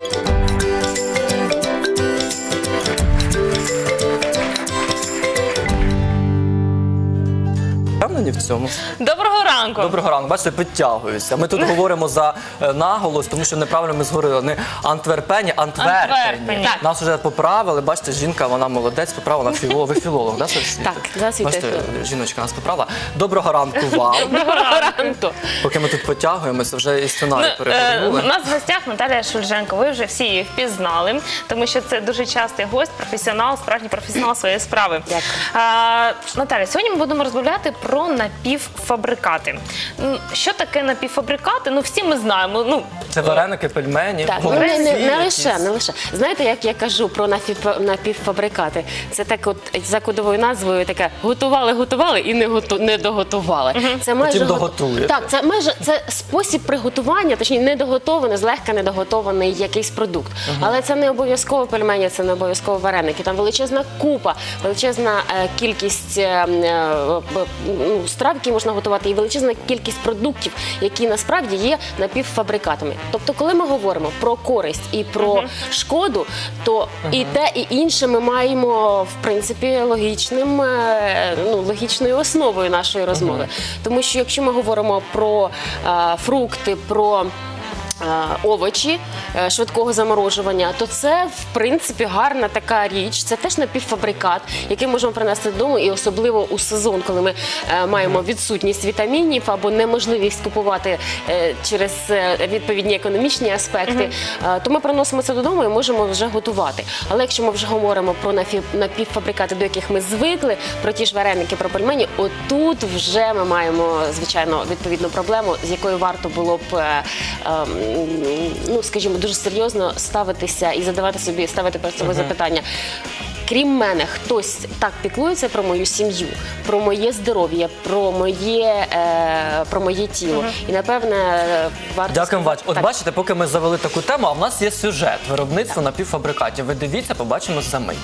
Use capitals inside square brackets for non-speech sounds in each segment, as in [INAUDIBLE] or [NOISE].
Bye. Впевнені в цьому. Доброго ранку. Доброго ранку. Бачите, підтягуюся. Ми тут говоримо за е, наголос, тому що неправильно ми зговорили. Не Антверпені, Антверпені. Антверпені. Так. Нас вже поправили. Бачите, жінка, вона молодець, поправила філолог. Ви філолог, да? Так, за освітою Бачите, філолог. жіночка нас поправила. Доброго ранку вам. [LAUGHS] Доброго ранку. Поки ми тут потягуємося, вже і сценарій Ну, е, перевернули. У нас в гостях Наталія Шульженко. Ви вже всі її впізнали, тому що це дуже частий гость, професіонал, справжній професіонал своєї справи. Дякую. Наталя, сьогодні ми будемо розмовляти про напівфабрикати. М, Що таке напівфабрикати? Ну всі ми знаємо. Ну Це вареники, пельмені, Так, ну, не, не, не лише, не лише. Знаєте, як я кажу про напів- напівфабрикати? Це так, от за кодовою назвою таке готували, готували і не готу, не доготували. Це Потім гот- доготуєте. Так, це майже це спосіб приготування, точніше, недоготований, злегка недоготований якийсь продукт. Але це не обов'язково пельмені, це не обов'язково вареники. Там величезна купа, величезна е, кількість е, е, ну, страв, які можна готувати, і величезна кількість продуктів, які насправді є напівфабрикатами. Тобто, коли ми говоримо про користь і про шкоду, то і те, і інше ми маємо в принципі логічним, е, ну логічною основою нашої розмови. Тому що якщо ми говоримо про е, фрукти, про Овочі е, швидкого заморожування, то це в принципі гарна така річ. Це теж напівфабрикат, який можемо принести додому, і особливо у сезон, коли ми е, маємо відсутність вітамінів або неможливість купувати е, через е, відповідні економічні аспекти, е, то ми приносимо це додому і можемо вже готувати. Але якщо ми вже говоримо про напівфабрикати, до яких ми звикли, про ті ж вареники, про пельмені, отут вже ми маємо звичайно відповідну проблему, з якою варто було б. Ну, скажімо, дуже серйозно ставитися і задавати собі, ставити перед собою запитання. Крім мене, хтось так піклується про мою сім'ю, про моє здоров'я, про моє, е, про моє тіло. І напевне варто Дякую, сказати- От бачите, поки ми завели таку тему, а в нас є сюжет виробництво напівфабрикатів. Ви дивіться, побачимо за мить.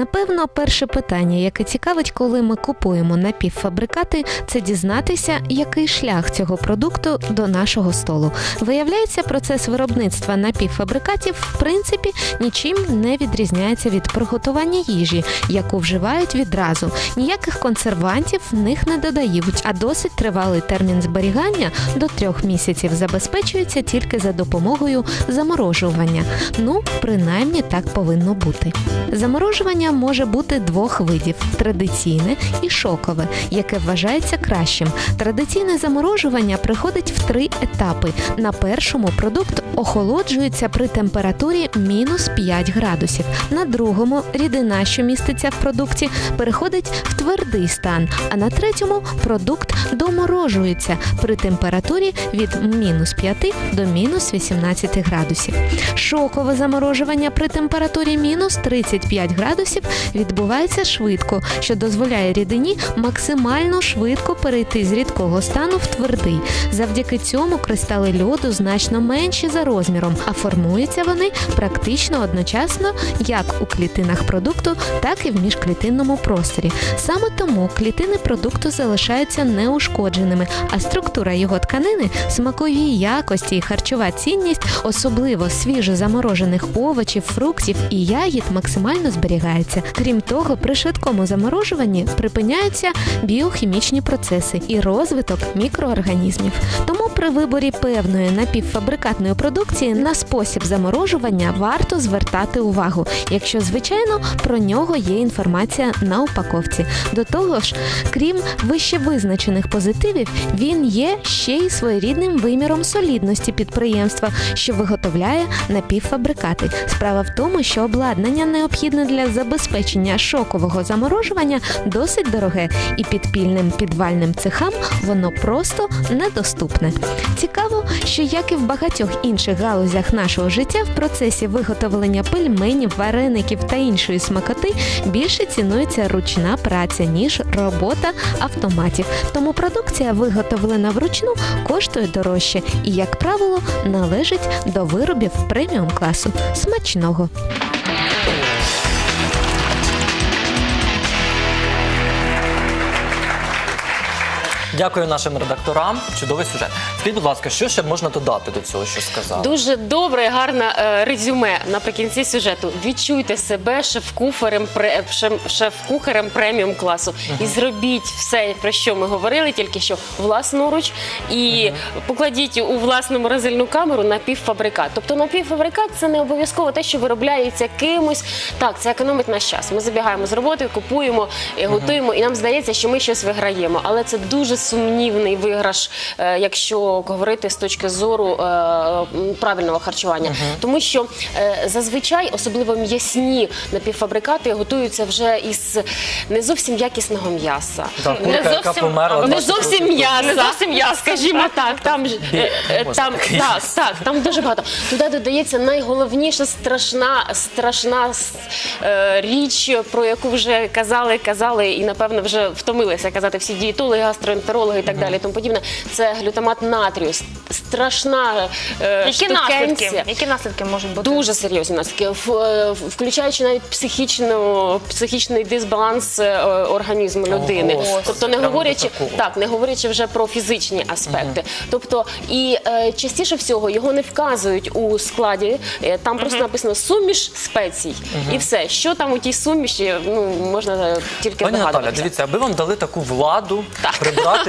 Напевно, перше питання, яке цікавить, коли ми купуємо напівфабрикати, це дізнатися, який шлях цього продукту до нашого столу. Виявляється, процес виробництва напівфабрикатів в принципі нічим не відрізняється від приготування їжі, яку вживають відразу. Ніяких консервантів в них не додають, а досить тривалий термін зберігання до трьох місяців забезпечується тільки за допомогою заморожування. Ну, принаймні так повинно бути. Заморожування може бути двох видів: традиційне і шокове, яке вважається кращим. Традиційне заморожування приходить в три етапи. На першому продукт охолоджується при температурі мінус 5 градусів. На другому рідина, що міститься в продукті, переходить в твердий стан. А на третьому продукт доморожується при температурі від мінус 5 до мінус 18 градусів. Шокове заморожування при температурі мінус 35 градусів відбувається швидко, що дозволяє рідині максимально швидко перейти з рідкого стану в твердий. Завдяки цьому кристали льоду значно менші за розміром, а формуються вони практично одночасно як у клітинах продукту, так і в міжклітинному просторі. Саме тому клітини продукту залишаються неушкодженими, а структура його тканини, смакові якості і харчова цінність, особливо свіжо заморожених овочів, фруктів і ягід, максимально зберігається. Крім того, при швидкому заморожуванні припиняються біохімічні процеси і розвиток мікроорганізмів. Тому при виборі певної напівфабрикатної продукції на спосіб заморожування варто звертати увагу, якщо звичайно про нього є інформація на упаковці. До того ж, крім вище визначених позитивів, він є ще й своєрідним виміром солідності підприємства, що виготовляє напівфабрикати. Справа в тому, що обладнання необхідне для забезпечення шокового заморожування досить дороге, і підпільним підвальним цехам воно просто недоступне. Цікаво, що як і в багатьох інших галузях нашого життя, в процесі виготовлення пельменів, вареників та іншої смакоти більше цінується ручна праця, ніж робота автоматів. Тому продукція, виготовлена вручну, коштує дорожче і, як правило, належить до виробів преміум класу. Смачного! Дякую нашим редакторам. Чудовий сюжет. Скажіть, будь ласка, що ще можна додати до цього, що сказали? Дуже добре, гарне е, резюме наприкінці сюжету. Відчуйте себе шеф-кухарем пре- шеф- шеф-кухарем преміум класу і зробіть все, про що ми говорили, тільки що власноруч, і покладіть у власну морозильну камеру напівфабрикат. Тобто напівфабрикат це не обов'язково те, що виробляється кимось. Так, це економить наш час. Ми забігаємо з роботи, купуємо, е, готуємо, і нам здається, що ми щось виграємо. Але це дуже сумнівний виграш, е, якщо говорити з точки зору е, правильного харчування. Тому що е, зазвичай, особливо м'ясні напівфабрикати, готуються вже із не зовсім якісного м'яса. Не зовсім-. Не зовсім років Не зовсім м'ясо, скажімо так. Там так, так, там дуже багато. Туди додається найголовніша страшна, страшна річ, про яку вже казали, казали, і напевно вже втомилися казати всі дієтологи, гастроентерологи і так далі. і Тому подібне. Це глютамат натрію. Страшна е, Які штукенція. наслідки? Які наслідки можуть бути? Дуже серйозні наслідки, В- е, включаючи навіть психічну, психічний дисбаланс е, організму людини. Ого, тобто, не прямо до говорячи такого. так, не говорячи вже про фізичні аспекти. Тобто, і е, частіше всього його не вказують у складі. Е, Там просто написано суміш спецій, і все, що там у тій суміші, ну можна е, тільки Пані Наталя, здогадуватися. дивіться, аби вам дали таку владу Так.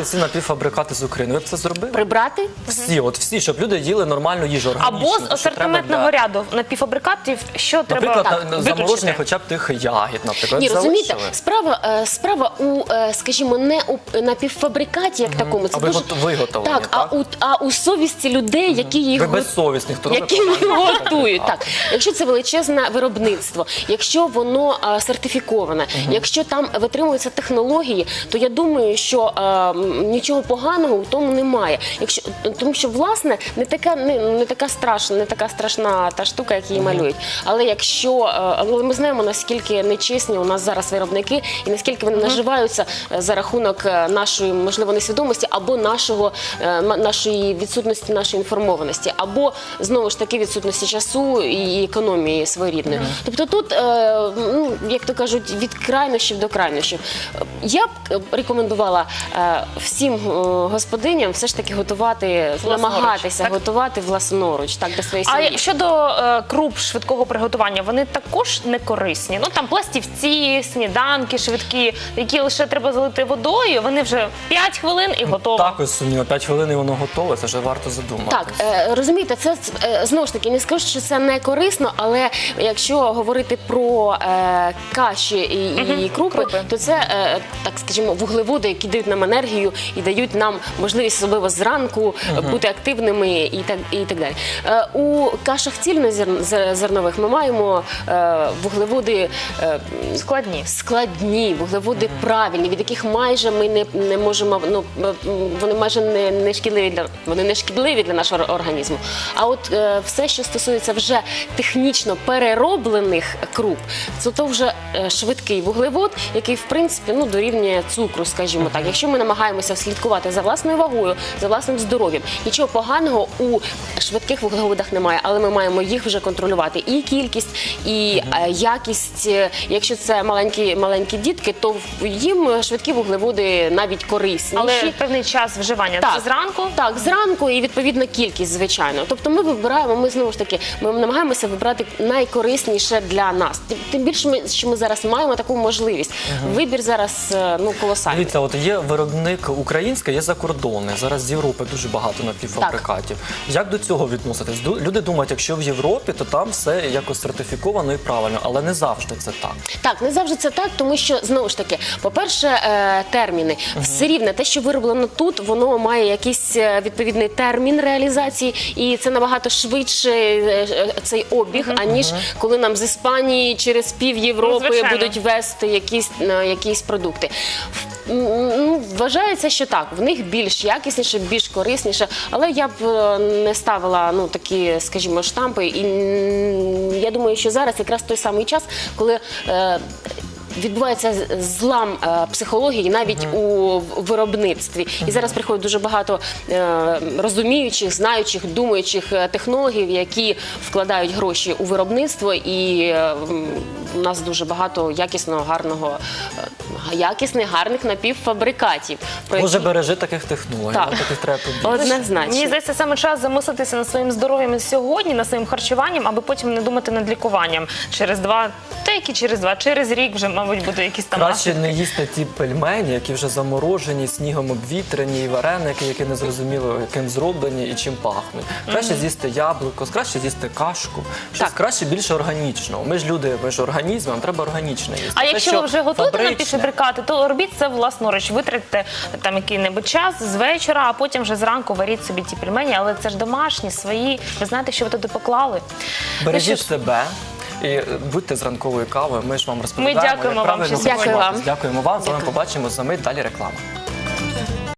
Прибрати всі напівфабрикати з України, ви б це зробили? Прибрати Всі, от всі, щоб люди їли нормальну їжу. Або органічну, з що асортиментного треба для- ряду напівфабрикатів, що треба Наприклад, на- виключити? замороження хоча б тих ягід, наприклад. Ні, розумієте, залишили. справа, е, справа у, е, скажімо, не у напівфабрикаті, як такому. А вигот- виготовлені, так, а так? у а у совісті людей, які їх Ви го- безсовісні, хто робить які їх готують. Так, якщо це величезне виробництво, якщо воно е, сертифіковане, якщо там витримуються технології, то я думаю, що м, нічого поганого в тому немає. Якщо тому, що власне не така не, не така страшна, не така страшна та штука, як її малюють. Але якщо е, але ми знаємо наскільки нечесні у нас зараз виробники, і наскільки вони наживаються е, за рахунок е, нашої можливо несвідомості або нашого нашої відсутності нашої інформованості, або знову ж таки відсутності часу і економії своєрідної. Тобто тут, ну як то кажуть, від крайнощів до крайнощів. Я б рекомендувала всім е, господиням все ж таки готувати, Власноруч, намагатися так? готувати власноруч, так для своєї А щодо е, круп швидкого приготування, вони також не корисні. Ну там пластівці, сніданки швидкі, які лише треба залити водою. Вони вже 5 хвилин і готово. Також сумнівно, 5 хвилин і воно готове, це вже варто задуматися. Так, е, розумієте, це е, знову ж таки не скажу, що це не корисно, але якщо говорити про е, каші і, і крупи, крупи. то це е, так скажімо, вуглеводи, які дають нам енергію і дають нам можливість особливо зранку е, бути активними і так і так далі. Е, у кашах цільнозернових ми маємо е, вуглеводи. Складні. складні, вуглеводи правильні, від яких майже ми не, не можемо. Ну вони майже не, не шкідливі для вони не шкідливі для нашого організму. А от все, що стосується вже технічно перероблених круп, це то вже швидкий вуглевод, який в принципі ну дорівнює цукру, скажімо так. Якщо ми намагаємося слідкувати за власною вагою, за власним здоров'ям, нічого поганого у швидких вуглеводах немає, але ми маємо їх вже контролювати і кількість, і е, якість. Е, Якщо це маленькі маленькі дітки, то їм швидкі вуглеводи навіть корисніші. Але певний час вживання це зранку. Так, зранку і відповідна кількість, звичайно. Тобто ми вибираємо, ми знову ж таки, ми намагаємося вибрати найкорисніше для нас. Тим- Тим більше ми, що ми зараз маємо таку можливість. Вибір зараз е, ну колосальний. Дивіться, от є виробник український, є закордонний. Зараз з Європи дуже багато напівфабрикатів. Як до цього відноситись? Ду- Люди думають, якщо в Європі, то там все якось сертифіковано і правильно, але не завжди це так. Так, не завжди це так, тому що знову ж таки, по-перше, е, терміни все рівне, те, що вироблено тут, воно має якийсь е, відповідний термін реалізації, і це набагато швидше е, цей обіг, аніж коли нам з Іспанії через пів Європи Ну, будуть вести якісь е, якісь продукти. Ну, вважається, що так, в них більш якісніше, більш корисніше, але я б е, не ставила ну такі, скажімо, штампи. І я думаю, що зараз якраз той самий час, коли. е, Відбувається злам е, психології навіть у в- виробництві, і зараз приходить дуже багато е, розуміючих, знаючих, думаючих е, технологів, які вкладають гроші у виробництво, і е, у нас дуже багато якісного, гарного, е, якісних, гарних напівфабрикатів. про Може, які- бережи таких технологій, Так. таких треба побільше. Однозначно. Мені здається, саме час замислитися над своїм здоров'ям сьогодні, над своїм харчуванням, аби потім не думати над лікуванням через два, та які через два, через рік вже, мабуть, буде якісь там Краще не їсти ті пельмені, які вже заморожені, снігом обвітряні, і вареники, які не зрозуміло яким зроблені і чим пахнуть. Краще з'їсти яблуко, краще з'їсти кашку, щось Так. краще більше органічного. Ми ж люди, ми ж організм, нам треба органічне їсти. А Те, якщо що ви вже готуєте фабричне, напівфабрикати, то робіть це власноруч. Витратьте там який-небудь час з вечора, а потім вже зранку варіть собі ті пельмені, але це ж домашні, свої. Ви знаєте, що ви туди поклали. Бережіть Ну себе. І будьте з ранковою кавою. Ми ж вам розповідаємо. дякуємо як вам, правильно. Дякую вам. Дякуємо вам. З вами побачимо за мить. Далі реклама.